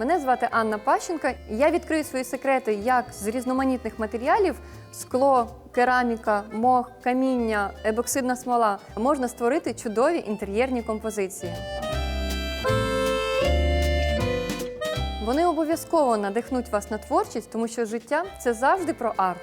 Мене звати Анна Пащенка. і Я відкрию свої секрети, як з різноманітних матеріалів скло, кераміка, мох, каміння, ебоксидна смола можна створити чудові інтер'єрні композиції. Вони обов'язково надихнуть вас на творчість, тому що життя це завжди про арт.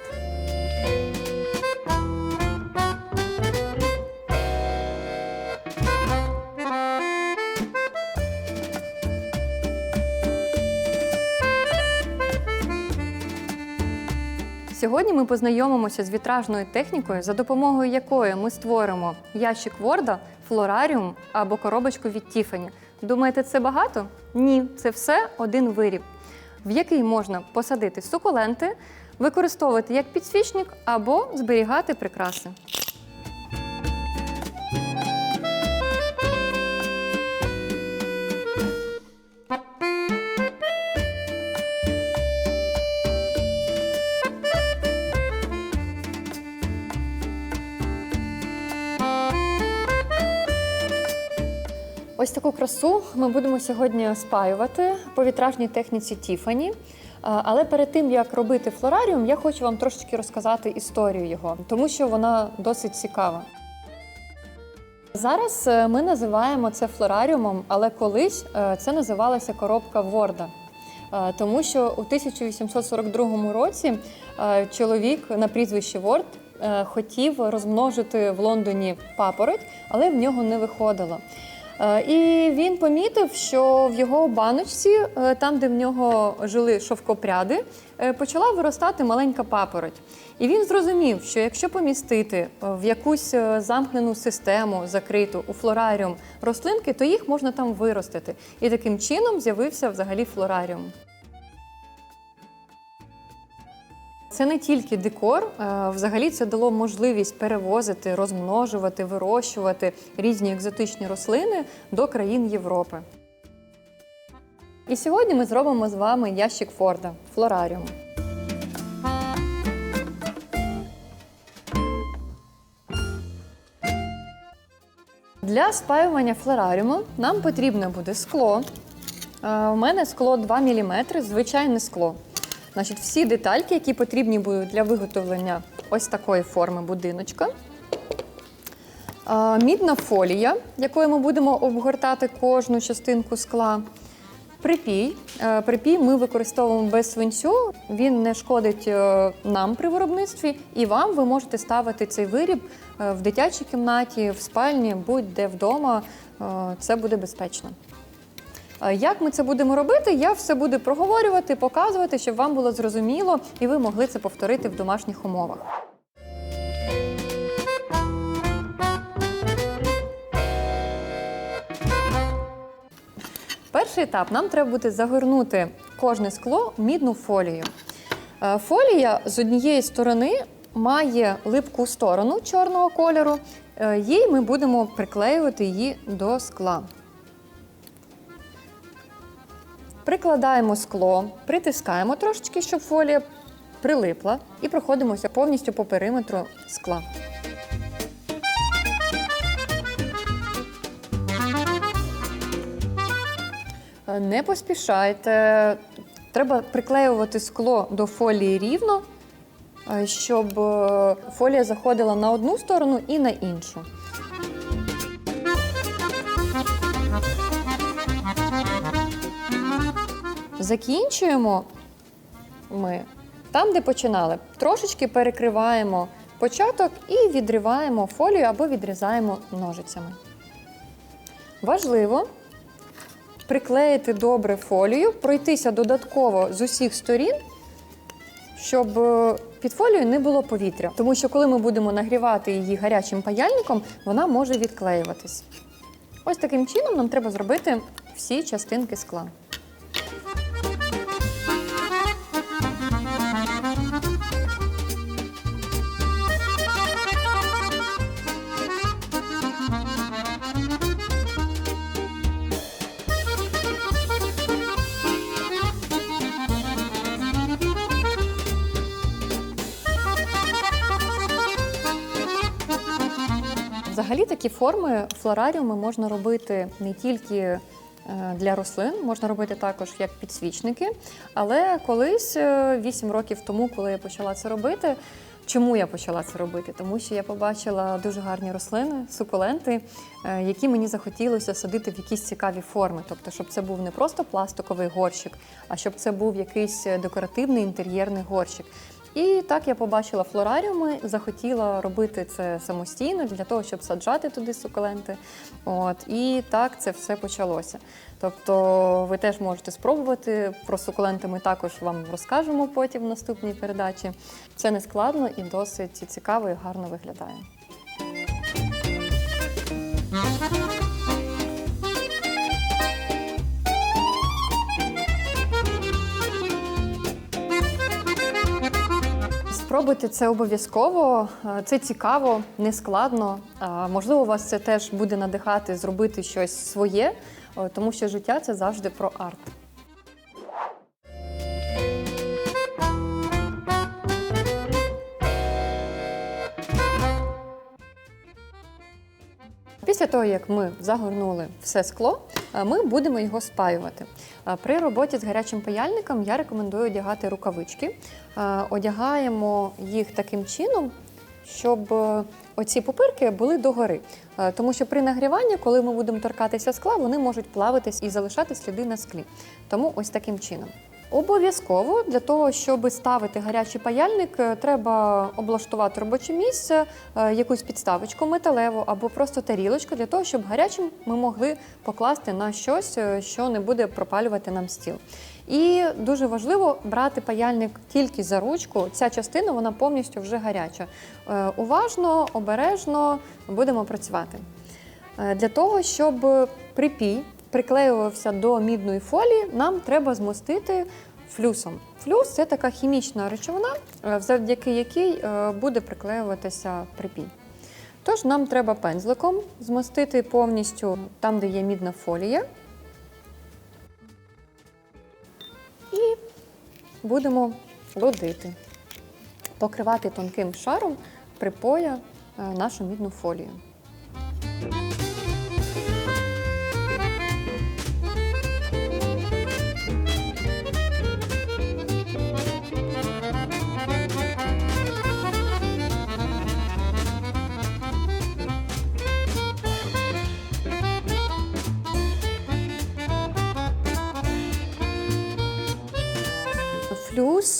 Сьогодні ми познайомимося з вітражною технікою, за допомогою якої ми створимо ящик Ворда, флораріум або коробочку від Тіфані. Думаєте, це багато? Ні, це все один виріб, в який можна посадити сукуленти, використовувати як підсвічник або зберігати прикраси. Ось таку красу ми будемо сьогодні спаювати по вітражній техніці Тіфані. Але перед тим як робити флораріум, я хочу вам трошечки розказати історію його, тому що вона досить цікава. Зараз е, ми називаємо це флораріумом, але колись е, це називалася коробка Ворда. Е, Тому що у 1842 році е, чоловік на прізвище Ворд е, хотів розмножити в Лондоні папороть, але в нього не виходило. Е, І він помітив, що в його баночці, е, там, де в нього жили шовкопряди, е, почала виростати маленька папороть. І він зрозумів, що якщо помістити в якусь замкнену систему закриту у флораріум рослинки, то їх можна там виростити. І таким чином з'явився взагалі флораріум. Це не тільки декор, е, взагалі це дало можливість перевозити, розмножувати, вирощувати різні екзотичні рослини до країн Європи. І сьогодні ми зробимо з вами ящик Форда флораріум. Для спаювання флораріуму нам потрібно буде скло. Е, У мене скло 2 мм, звичайне скло. Значить, всі детальки, які потрібні будуть для виготовлення ось такої форми будиночка. Мідна фолія, якою ми будемо обгортати кожну частинку скла. Припій. Е, Припій ми використовуємо без свинцю. Він не шкодить е, нам при виробництві, і вам ви можете ставити цей виріб е, в дитячій кімнаті, в спальні, будь-де вдома. Це буде безпечно. Е, Як ми це будемо робити, я все буду проговорювати, показувати, щоб вам було зрозуміло і ви могли це повторити в домашніх умовах. Перший етап нам треба буде загорнути кожне скло мідну фолію. Е, Фолія з однієї сторони має липку сторону чорного кольору. Е, Їй ми будемо приклеювати її до скла. Прикладаємо скло, притискаємо трошечки, щоб фолія прилипла, і проходимося повністю по периметру скла. Не поспішайте. Треба приклеювати скло до фолії рівно, е, щоб е, фолія заходила на одну сторону і на іншу. Закінчуємо ми там, де починали. Трошечки перекриваємо початок і відриваємо фолію або відрізаємо ножицями. Важливо приклеїти добре фолію, пройтися додатково з усіх сторін, щоб е, під фолією не було повітря. Тому що коли ми будемо нагрівати її гарячим паяльником, вона може відклеюватись. Ось таким чином нам треба зробити всі частинки скла. Взагалі такі форми флораріуми можна робити не тільки е, е, для рослин, можна робити також як підсвічники. Але колись, е, 8 років тому, коли я почала це робити, чому я почала це робити? Тому що я побачила дуже гарні рослини, сукуленти, е, які мені захотілося садити в якісь цікаві форми. Тобто, щоб це був не просто пластиковий горщик, а щоб це був якийсь е, декоративний інтер'єрний горщик. І так я побачила флораріуми, захотіла робити це самостійно для того, щоб саджати туди сукуленти. От і так це все почалося. Тобто, ви теж можете спробувати про сукуленти. Ми також вам розкажемо потім в наступній передачі. Це не складно і досить цікаво і гарно виглядає. Спробуйте це обов'язково. Е, Це цікаво, не складно. Можливо, вас це теж буде надихати зробити щось своє, е, тому що життя це завжди про арт. Після того, як ми загорнули все скло, е, ми будемо його спаювати. При роботі з гарячим паяльником я рекомендую одягати рукавички. Одягаємо їх таким чином, щоб е, оці пупирки були догори. Тому що при нагріванні, коли ми будемо торкатися скла, вони можуть плавитись і залишати сліди на склі. Тому ось таким чином. Обов'язково для того, щоб ставити гарячий паяльник, е, треба облаштувати робоче місце, е, якусь підставочку металеву або просто тарілочку для того, щоб гарячим ми могли покласти на щось, е, що не буде пропалювати нам стіл. І дуже важливо брати паяльник тільки за ручку. Ця частина вона повністю вже гаряча. Уважно, обережно будемо працювати. Для того, щоб припій приклеювався до мідної фолії, нам треба змостити флюсом. Флюс це така хімічна речовина, е, завдяки якій е, буде приклеюватися припій. Тож нам треба пензликом змостити повністю там, де є мідна фолія. І будемо лодити, покривати тонким шаром припоя е, нашу мідну фолію.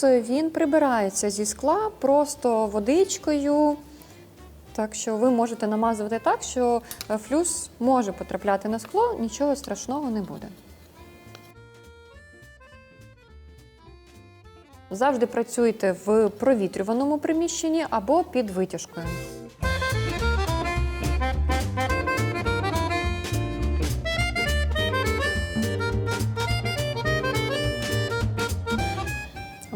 Він прибирається зі скла просто водичкою. Так що ви можете намазувати так, що е, флюс може потрапляти на скло, нічого страшного не буде. Завжди працюйте в провітрюваному приміщенні або під витяжкою.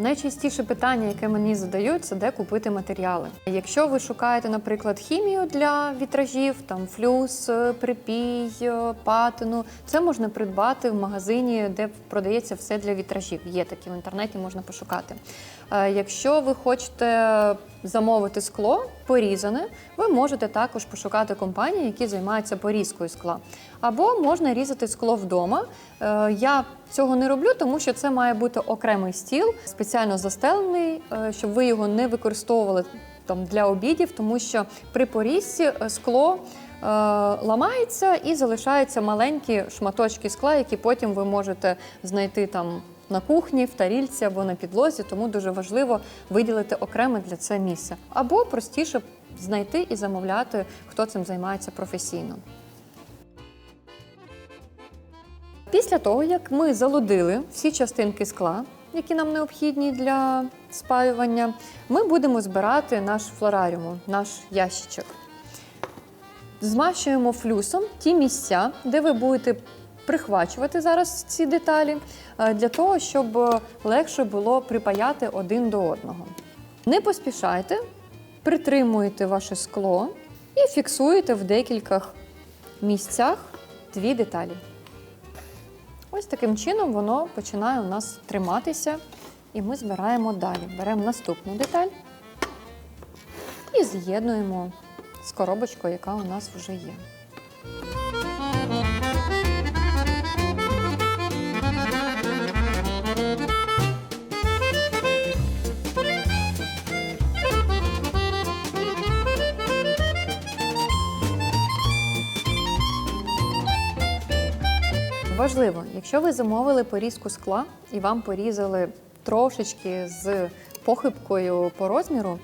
Найчастіше питання, яке мені задають, це де купити матеріали. Якщо ви шукаєте, наприклад, хімію для вітражів, там флюс, е, припій, е, патину, це можна придбати в магазині, де продається все для вітражів. Є такі в інтернеті, можна пошукати. Е, Якщо ви хочете замовити скло порізане, ви можете також пошукати компанії, які займаються порізкою скла. Або можна різати скло вдома. Е, Я цього не роблю, тому що це має бути окремий стіл, спеціально застелений, е, щоб ви його не використовували там для обідів, тому що при порізці скло ламається і залишаються маленькі шматочки скла, які потім ви можете знайти там. На кухні, в тарільці або на підлозі, тому дуже важливо виділити окреме для це місце. Або простіше знайти і замовляти, хто цим займається професійно. Після того, як ми залудили всі частинки скла, які нам необхідні для спаювання, ми будемо збирати наш флораріум, наш ящичок. Змащуємо флюсом ті місця, де ви будете прихвачувати зараз ці деталі, е, для того, щоб е, легше було припаяти один до одного. Не поспішайте, притримуєте ваше скло і фіксуєте в декількох місцях дві деталі. Ось таким чином воно починає у нас триматися, і ми збираємо далі. Беремо наступну деталь і з'єднуємо з коробочкою, яка у нас вже є. Важливо, якщо ви замовили порізку скла і вам порізали трошечки з похибкою по розміру,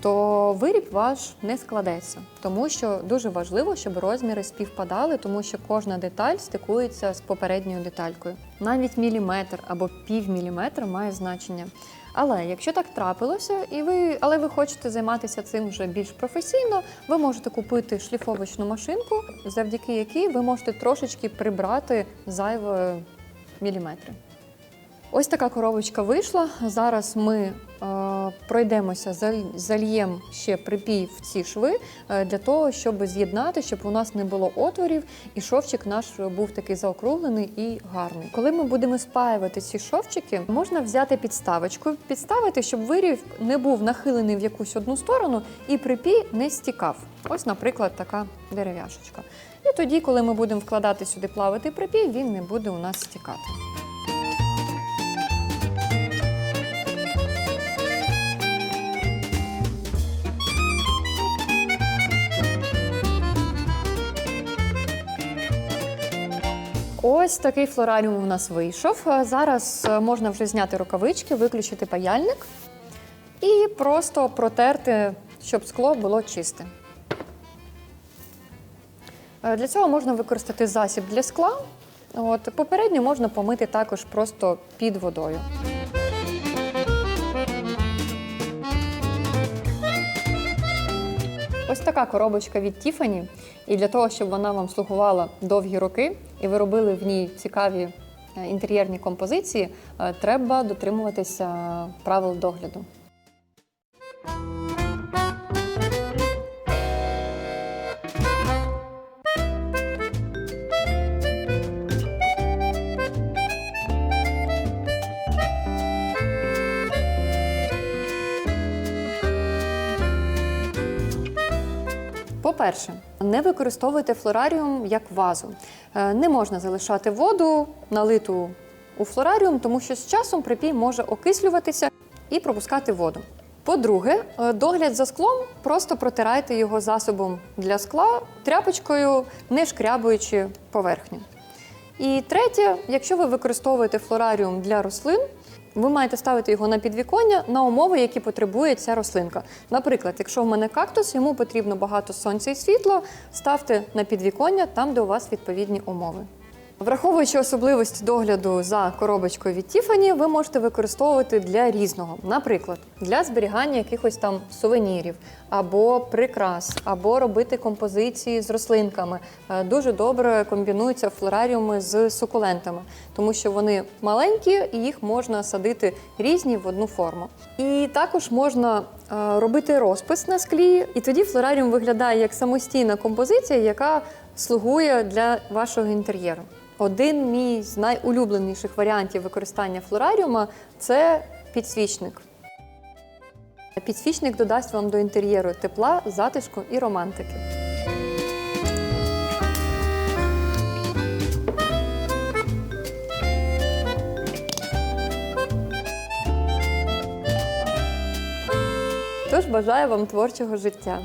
то виріб ваш не складеться, тому що дуже важливо, щоб розміри співпадали, тому що кожна деталь стикується з попередньою деталькою. Навіть міліметр або пів міліметра має значення. Але якщо так трапилося, і ви, але ви хочете займатися цим вже більш професійно, ви можете купити шліфовочну машинку, завдяки якій ви можете трошечки прибрати зайві міліметри. Ось така коробочка вийшла. Зараз ми е, пройдемося, заль- зальємо ще припій в ці шви е, для того, щоб з'єднати, щоб у нас не було отворів, і шовчик наш був такий заокруглений і гарний. Коли ми будемо спаювати ці шовчики, можна взяти підставочку, підставити, щоб вирів не був нахилений в якусь одну сторону і припій не стікав. Ось, наприклад, така дерев'яшечка. І тоді, коли ми будемо вкладати сюди плавати припій, він не буде у нас стікати. Ось такий флораріум у нас вийшов. Е, Зараз е, можна вже зняти рукавички, виключити паяльник і просто протерти, щоб скло було чисте. Е, Для цього можна використати засіб для скла. От, попередньо можна помити також просто під водою. Ось така коробочка від Tiffany. І для того, щоб вона вам слугувала довгі роки, і ви робили в ній цікаві е, інтер'єрні композиції, е, треба дотримуватися правил догляду. По-перше, не використовуйте флораріум як вазу. Е, Не можна залишати воду налиту у флораріум, тому що з часом припій може окислюватися і пропускати воду. По-друге, е, догляд за склом просто протирайте його засобом для скла тряпочкою, не шкрябуючи поверхню. І третє, якщо ви використовуєте флораріум для рослин, ви маєте ставити його на підвіконня на умови, які потребує ця рослинка. Наприклад, якщо в мене кактус, йому потрібно багато сонця і світла, ставте на підвіконня там, де у вас відповідні умови. Враховуючи особливості догляду за коробочкою від Tiffany, ви можете використовувати для різного, наприклад, для зберігання якихось там сувенірів або прикрас, або робити композиції з рослинками. Е, Дуже добре комбінуються флораріуми з сукулентами, тому що вони маленькі і їх можна садити різні в одну форму. І також можна е, робити розпис на склі, і тоді флораріум виглядає як самостійна композиція, яка слугує для вашого інтер'єру. Один мій з найулюбленіших варіантів використання флораріума це підсвічник. Підсвічник додасть вам до інтер'єру тепла, затишку і романтики. Тож бажаю вам творчого життя.